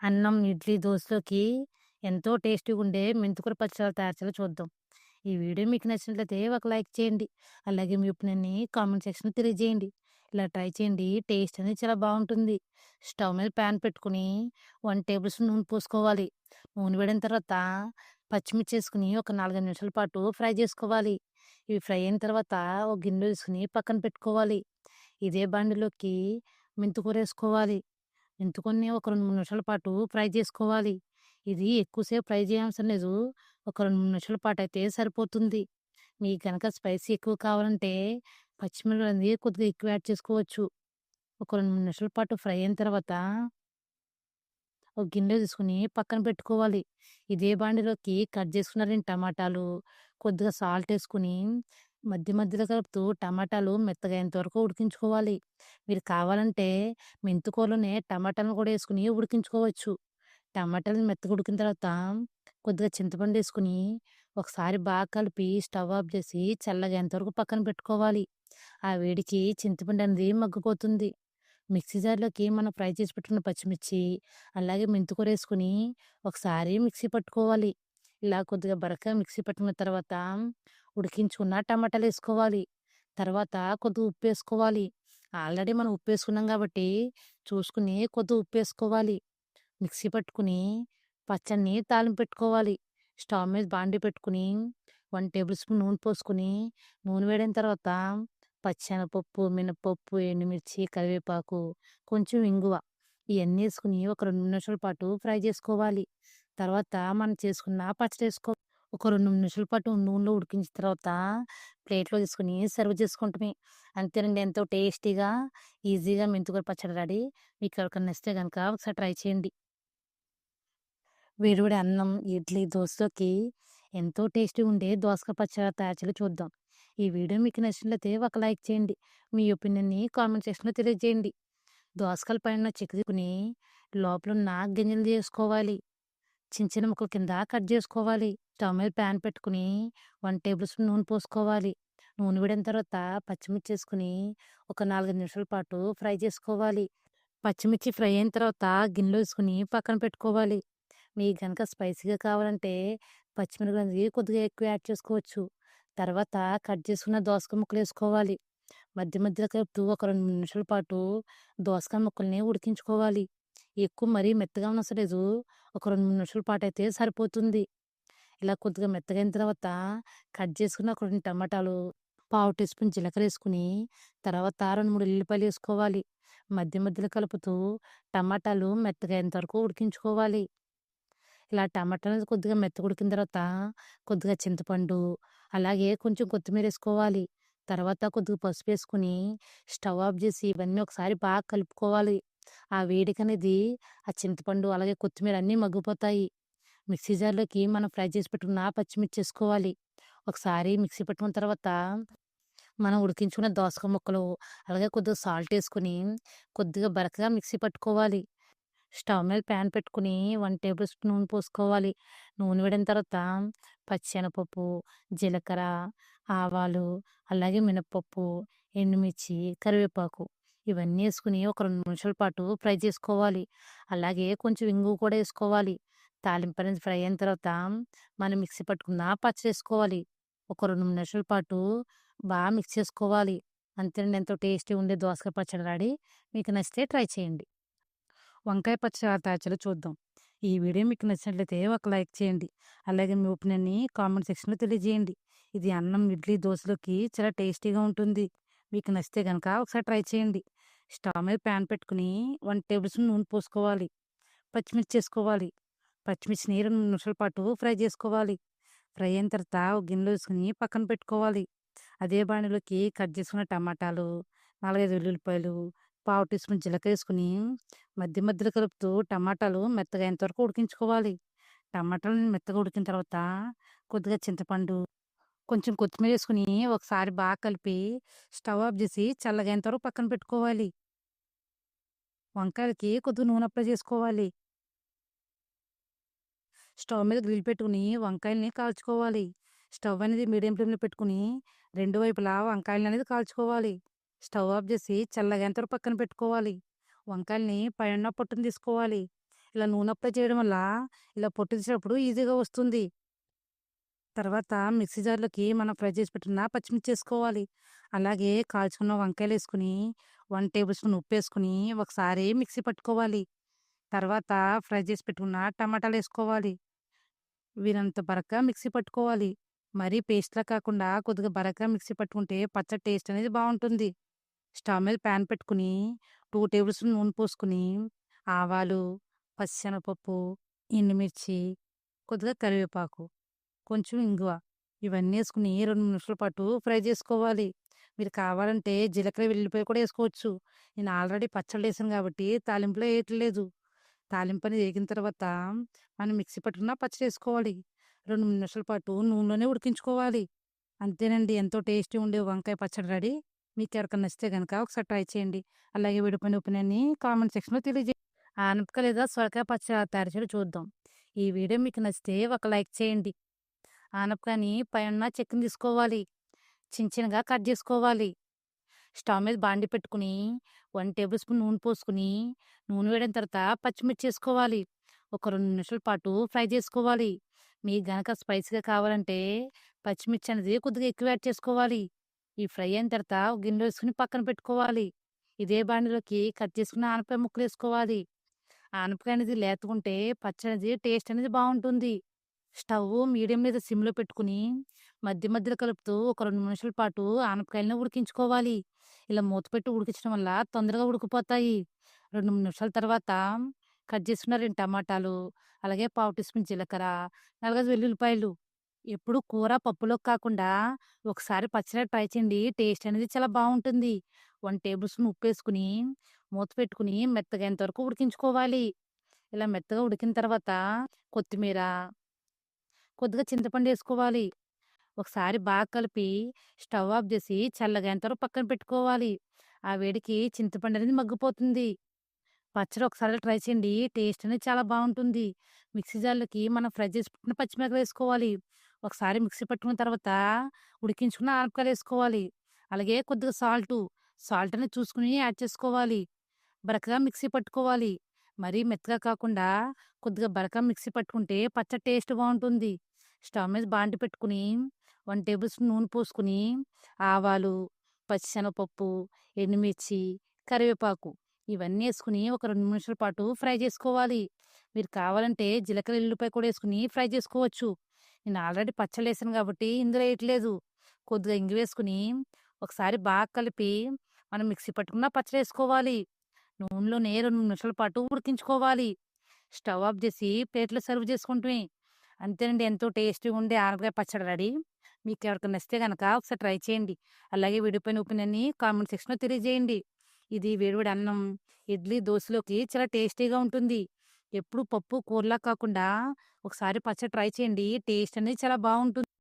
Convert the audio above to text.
అన్నం, ఇడ్లీ, దోశలోకి ఎంతో టేస్టీగా ఉండే మెంతికూర పచ్చడి తయారు చేయాలో చూద్దాం. ఈ వీడియో మీకు నచ్చినట్లయితే ఒక లైక్ చేయండి. అలాగే మీ ఒపీనియన్‌ని కామెంట్ సెక్షన్‌లో తెలియజేయండి. ఇలా ట్రై చేయండి. టేస్ట్ అనేది చాలా బాగుంటుంది స్టవ్ మీద ప్యాన్ పెట్టుకొని 1 టేబుల్ స్పూన్ నూనె పోసుకోవాలి. నూనె వేడిన తర్వాత పచ్చిమిర్చి వేసుకుని ఒక 4, 5 నిమిషాల పాటు ఫ్రై చేసుకోవాలి. ఇవి ఫ్రై అయిన తర్వాత ఒక గిన్నె తీసుకుని పక్కన పెట్టుకోవాలి. ఇదే బండిలోకి మెంతికూర వేసుకోవాలి మెంతికూరని ఒక 2, 3 నిమిషాల పాటు ఫ్రై చేసుకోవాలి. ఇది ఎక్కువసేపు ఫ్రై చేయవసరం లేదు. ఒక 2, 3 నిమిషాల అయితే సరిపోతుంది. మీకు కనుక స్పైసీ ఎక్కువ కావాలంటే పచ్చిమిరపకాయలు అనేది కొద్దిగా ఎక్కువ యాడ్ చేసుకోవచ్చు. ఒక 2, 3 నిమిషాల పాటు ఫ్రై అయిన తర్వాత ఒక గిన్నెలో తీసుకొని పక్కన పెట్టుకోవాలి. ఇదే బాండిలోకి కట్ చేసుకున్నారని టమాటాలు, కొద్దిగా సాల్ట్ వేసుకుని మధ్య మధ్యలో కలుపుతూ టమాటాలు మెత్తగా వరకు ఉడికించుకోవాలి. మీరు కావాలంటే మెంతికూరలోనే టమాటాలను కూడా వేసుకుని ఉడికించుకోవచ్చు. టమాటాలు మెత్తగా ఉడికిన తర్వాత కొద్దిగా చింతపండు వేసుకుని ఒకసారి బాగా కలిపి స్టవ్ ఆఫ్ చేసి చల్లగా వరకు పక్కన పెట్టుకోవాలి. ఆ వేడికి చింతపండు అనేది మగ్గిపోతుంది. మిక్సీ జార్‌లోకి మనం ఫ్రై చేసి పెట్టుకున్న పచ్చిమిర్చి, అలాగే మెంతుకూర వేసుకుని ఒకసారి మిక్సీ పట్టుకోవాలి. ఇలా కొద్దిగా బరక మిక్సీ పెట్టుకున్న తర్వాత ఉడికించుకున్న టమాటాలు వేసుకోవాలి తర్వాత కొద్దిగా ఉప్పు వేసుకోవాలి ఆల్రెడీ మనం ఉప్పు వేసుకున్నాం కాబట్టి చూసుకొని కొద్దిగా ఉప్పు వేసుకోవాలి మిక్సీ పట్టుకుని పచ్చడిని తాలింపు పెట్టుకోవాలి. స్టవ్ మీద బాండీ పెట్టుకొని 1 టేబుల్ స్పూన్ నూనె పోసుకొని నూనె వేడిన తర్వాత పచ్చెనపప్పు మినపప్పు, ఎండుమిర్చి, కరివేపాకు, కొంచెం ఇంగువ ఇవన్నీ వేసుకుని ఒక రెండు నిమిషాల పాటు ఫ్రై చేసుకోవాలి. తర్వాత మనం చేసుకున్న పచ్చడి వేసుకో ఒక రెండు నిమిషాల పాటు నూనెలో ఉడికించిన తర్వాత ప్లేట్‌లో తీసుకుని సర్వ్ చేసుకుంటామే అంతేనండి ఎంతో టేస్టీగా, ఈజీగా మెంతికూర పచ్చడి రెడీ. మీకు ఎవరికైనా నచ్చితే కనుక ఒకసారి ట్రై చేయండి. వేడివేడి అన్నం, ఇడ్లీ, దోశలోకి ఎంతో టేస్టీగా ఉండే దోసకాయ పచ్చడి తయారు చేయాలి చూద్దాం. ఈ వీడియో మీకు నచ్చినట్లయితే ఒక లైక్ చేయండి. మీ ఒపీనియన్‌ని కామెంట్ సెక్షన్‌లో తెలియజేయండి. దోసకాయల పైన చిక్కుకుని లోపల నా గింజలు చేసుకోవాలి చిన్న చిన్న ముక్కల కింద కట్ చేసుకోవాలి. స్టవ్ మీద ప్యాన్ పెట్టుకొని 1 టేబుల్ స్పూన్ నూనె పోసుకోవాలి. నూనె విడిన తర్వాత పచ్చిమిర్చి వేసుకుని ఒక 4, 5 నిమిషాల పాటు ఫ్రై చేసుకోవాలి. పచ్చిమిర్చి ఫ్రై అయిన తర్వాత గిన్నెలో వేసుకుని పక్కన పెట్టుకోవాలి. మీకు కనుక స్పైసీగా కావాలంటే పచ్చిమిరపకాయలు అనేది కొద్దిగా ఎక్కువ యాడ్ చేసుకోవచ్చు. తర్వాత కట్ చేసుకున్న దోసకాయ ముక్కలు వేసుకోవాలి మధ్య మధ్యలో కలుపుతూ ఒక 2, 3 నిమిషాల పాటు దోసకాయ ముక్కల్ని ఉడికించుకోవాలి. ఎక్కువ మరీ మెత్తగా అవనవసరం లేదు. ఒక 2, 3 నిమిషాల అయితే సరిపోతుంది. ఇలా కొద్దిగా మెత్తగా అయిన తర్వాత కట్ చేసుకున్న ఒక రెండు టమాటాలు, పావు టీ స్పూన్ జీలకర్ర వేసుకుని తర్వాత 2, 3 ఎల్లిపాయలు వేసుకోవాలి మధ్య మధ్యలో కలుపుతూ టమాటాలు మెత్తగా అయినంతవరకు వరకు ఉడికించుకోవాలి. ఇలా టమాటాలు కొద్దిగా మెత్తగా ఉడికిన తర్వాత కొద్దిగా చింతపండు, అలాగే కొంచెం కొత్తిమీర వేసుకోవాలి తర్వాత కొద్దిగా పసుపు వేసుకుని స్టవ్ ఆఫ్ చేసి ఇవన్నీ ఒకసారి బాగా కలుపుకోవాలి. ఆ వేడికనేది ఆ చింతపండు, అలాగే కొత్తిమీర అన్నీ మగ్గిపోతాయి. మిక్సీ జార్‌లోకి మనం ఫ్రై చేసి పెట్టుకున్న పచ్చిమిర్చి వేసుకోవాలి ఒకసారి మిక్సీ పెట్టుకున్న తర్వాత మనం ఉడికించుకున్న దోసకాయ ముక్కలు, అలాగే కొద్దిగా సాల్ట్ వేసుకుని కొద్దిగా బరకగా మిక్సీ పట్టుకోవాలి. స్టవ్ మీద ప్యాన్ పెట్టుకొని 1 టేబుల్ స్పూన్ నూనె పోసుకోవాలి. నూనె వేడిన తర్వాత పచ్చెనగపప్పు, జీలకర్ర, ఆవాలు, అలాగే మినప్పప్పు ఎండుమిర్చి, కరివేపాకు ఇవన్నీ వేసుకుని ఒక రెండు నిమిషాల పాటు ఫ్రై చేసుకోవాలి. అలాగే కొంచెం ఇంగు కూడా వేసుకోవాలి తాలింపు అనేది ఫ్రై అయిన తర్వాత మనం మిక్సీ పట్టుకున్న పచ్చడి వేసుకోవాలి ఒక 2, 3 నిమిషాల పాటు బాగా మిక్స్ చేసుకోవాలి. అంతేనండి ఎంతో టేస్టీగా ఉండే దోసకాయ పచ్చడి రాడి మీకు నచ్చితే ట్రై చేయండి. వంకాయ పచ్చడి తాచలు చూద్దాం. ఈ వీడియో మీకు నచ్చినట్లయితే ఒక లైక్ చేయండి. అలాగే మీ ఒపీనియన్‌ని కామెంట్ సెక్షన్‌లో తెలియజేయండి. ఇది అన్నం, ఇడ్లీ, దోశలోకి చాలా టేస్టీగా ఉంటుంది. మీకు నచ్చితే కనుక ఒకసారి ట్రై చేయండి. స్టవ్ మీద ప్యాన్ పెట్టుకొని 1 టేబుల్ స్పూన్ నూనె పోసుకోవాలి. పచ్చిమిర్చి చేసుకోవాలి పచ్చిమిర్చిని రెండు నిమిషాల పాటు ఫ్రై చేసుకోవాలి. ఫ్రై అయిన తర్వాత ఒక గిన్నెలో వేసుకుని పక్కన పెట్టుకోవాలి. అదే బాండీలోకి కట్ చేసుకున్న టమాటాలు, 4, 5 వెల్లుల్లిపాయలు, పావు టీ స్పూన్ జీలకర్ర వేసుకుని మధ్య మధ్యలో కలుపుతూ టమాటాలు మెత్తగా అయినంత వరకు ఉడికించుకోవాలి. టమాటాలు మెత్తగా ఉడికిన తర్వాత కొద్దిగా చింతపండు, కొంచెం కొత్తిమీర వేసుకుని ఒకసారి బాగా కలిపి స్టవ్ ఆఫ్ చేసి చల్లగైన వరకు పక్కన పెట్టుకోవాలి. వంకాయలకి కొద్దిగా నూనె అప్లై చేసుకోవాలి. స్టవ్ మీద గ్రిల్ పెట్టుకుని వంకాయల్ని కాల్చుకోవాలి. స్టవ్ అనేది మీడియం ఫ్లేమ్‌లో పెట్టుకొని రెండు వైపులా వంకాయలననేది కాల్చుకోవాలి. స్టవ్ ఆఫ్ చేసి చల్లగైన వరకు పక్కన పెట్టుకోవాలి. వంకాయల్ని పైన పొట్టును తీసుకోవాలి. ఇలా నూనె అప్లై చేయడం వల్ల ఇలా పొట్టు తీసేటప్పుడు ఈజీగా వస్తుంది. తర్వాత మిక్సీ జార్‌లోకి మనం ఫ్రై చేసి పెట్టుకున్న పచ్చిమిర్చి వేసుకోవాలి అలాగే కాల్చుకున్న వంకాయలు వేసుకుని వన్ టేబుల్ స్పూన్ ఉప్పేసుకొని ఒకసారి మిక్సీ పట్టుకోవాలి. తర్వాత ఫ్రై చేసి పెట్టుకున్న టమాటాలు వేసుకోవాలి వీరంత బరగ్గా మిక్సీ పట్టుకోవాలి. మరీ పేస్ట్‌లా కాకుండా కొద్దిగా బరగ్గా మిక్సీ పట్టుకుంటే పచ్చడి టేస్ట్ అనేది బాగుంటుంది స్టవ్ మీద పాన్ పెట్టుకొని 2 టేబుల్ స్పూన్ నూనె పోసుకుని ఆవాలు, పచ్చిశనగపప్పు, ఎండుమిర్చి, కొద్దిగా కరివేపాకు, కొంచెం ఇంగువ ఇవన్నీ వేసుకుని రెండు నిమిషాల పాటు ఫ్రై చేసుకోవాలి. మీరు కావాలంటే జీలకర్ర, వెల్లుల్లిపాయ కూడా వేసుకోవచ్చు నేను ఆల్రెడీ పచ్చళ్ళేసాను కాబట్టి తాలింపులో వేయట్లేదు తాలింపు అనేది ఏగిన తర్వాత మనం మిక్సీ పట్టుకున్న పచ్చడి వేసుకోవాలి రెండు నిమిషాల పాటు నూనెలోనే ఉడికించుకోవాలి. అంతేనండి ఎంతో టేస్టీ ఉండే వంకాయ పచ్చడి రెడీ. మీకు ఎవరికైనా నచ్చితే కనుక ఒకసారి ట్రై చేయండి. అలాగే విడిపోయిన పైన కామెంట్ సెక్షన్‌లో తెలియజేయండి. ఆనపక లేదా సొరకాయ పచ్చడి తయారు చేయడం చూద్దాం. ఈ వీడియో మీకు నచ్చితే ఒక లైక్ చేయండి. ఆనపకాయని పైన చెక్కుని తీసుకోవాలి. చిన్న చిన్నగా కట్ చేసుకోవాలి. స్టవ్ మీద బాండి పెట్టుకొని 1 టేబుల్ స్పూన్ నూనె పోసుకొని నూనె వేడిన తర్వాత పచ్చిమిర్చి వేసుకోవాలి ఒక రెండు నిమిషాల పాటు ఫ్రై చేసుకోవాలి. మీకు గనక స్పైసీగా కావాలంటే పచ్చిమిర్చి అనేది కొద్దిగా ఎక్కువ యాడ్ చేసుకోవాలి. ఈ ఫ్రై అయిన తర్వాత గిన్నె గిన్నెలో పక్కన పెట్టుకోవాలి. ఇదే బాండిలోకి కట్ చేసుకున్న ఆనపకాయ ముక్కలేసుకోవాలి. ఆనపకాయ అనేది లేతకుంటే పచ్చడి అనేది టేస్ట్ అనేది బాగుంటుంది స్టవ్ మీడియం లేదా సిమ్‌లో పెట్టుకుని మధ్య మధ్యలో కలుపుతూ ఒక రెండు నిమిషాల పాటు ఆనపకాయలని ఉడికించుకోవాలి. ఇలా మూత పెట్టి ఉడికించడం వల్ల తొందరగా ఉడికిపోతాయి. 2, 3 నిమిషాల తర్వాత కట్ చేసుకున్న రెండు టమాటాలు, అలాగే పావు టీ స్పూన్ జీలకర్ర, 4, 5 వెల్లుల్లిపాయలు. ఎప్పుడు కూర పప్పులోకి కాకుండా ఒకసారి పచ్చడి ట్రై చేయండి. టేస్ట్ అనేది చాలా బాగుంటుంది వన్ టేబుల్ స్పూన్ ఉప్పేసుకొని మూత పెట్టుకుని మెత్తగా ఎంతవరకు వరకు ఉడికించుకోవాలి. ఇలా మెత్తగా ఉడికిన తర్వాత కొత్తిమీర, కొద్దిగా చింతపండు వేసుకోవాలి ఒకసారి బాగా కలిపి స్టవ్ ఆఫ్ చేసి చల్లగా అయ్యేంత పక్కన పెట్టుకోవాలి. ఆ వేడికి చింతపండు అనేది మగ్గిపోతుంది. పచ్చడి ఒకసారి ట్రై చేయండి. టేస్ట్ అనేది చాలా బాగుంటుంది మిక్సీ జార్‌లోకి మనం ఫ్రై చేసి పెట్టుకున్న పచ్చిమిరపకాయలు వేసుకోవాలి ఒకసారి మిక్సీ పట్టుకున్న తర్వాత ఉడికించుకున్న ఆనపకాయలు వేసుకోవాలి అలాగే కొద్దిగా సాల్టు, సాల్ట్ అనేది చూసుకొని యాడ్ చేసుకోవాలి. బరకగా మిక్సీ పట్టుకోవాలి. మరీ మెత్తగా కాకుండా కొద్దిగా బరకగా మిక్సీ పట్టుకుంటే పచ్చడి టేస్ట్ బాగుంటుంది స్టవ్ మీద బాండి పెట్టుకుని వన్ టేబుల్ స్పూన్ నూనె పోసుకొని ఆవాలు, పచ్చిశనగపప్పు, ఎండుమిర్చి, కరివేపాకు ఇవన్నీ వేసుకుని ఒక రెండు నిమిషాల పాటు ఫ్రై చేసుకోవాలి. మీరు కావాలంటే జీలకర్ర, ఎల్లుల్లిపాయ కూడా వేసుకుని ఫ్రై చేసుకోవచ్చు. నేను ఆల్రెడీ పచ్చళ్ళేసాను కాబట్టి ఇందులో వేయట్లేదు కొద్దిగా ఇంగువేసుకొని ఒకసారి బాగా కలిపి మనం మిక్సీ పట్టుకున్న పచ్చడేసుకోవాలి. నూనెలోనే రెండు నిమిషాల పాటు ఉడికించుకోవాలి. స్టవ్ ఆఫ్ చేసి ప్లేట్‌లో సర్వ్ చేసుకుంటున్నాయి అంతేనండి ఎంతో టేస్టీగా ఉండే ఆనపకాయ పచ్చడి రెడీ. మీకు ఎవరికి నచ్చితే కనుక ఒకసారి ట్రై చేయండి. అలాగే విడిపోయిన పైన కామెంట్ సెక్షన్‌లో తెలియజేయండి. ఇది వేడివేడి అన్నం, ఇడ్లీ, దోశలోకి చాలా టేస్టీగా ఉంటుంది. ఎప్పుడు పప్పు, కూరలా కాకుండా ఒకసారి పచ్చడి ట్రై చేయండి. టేస్ట్ అనేది చాలా బాగుంటుంది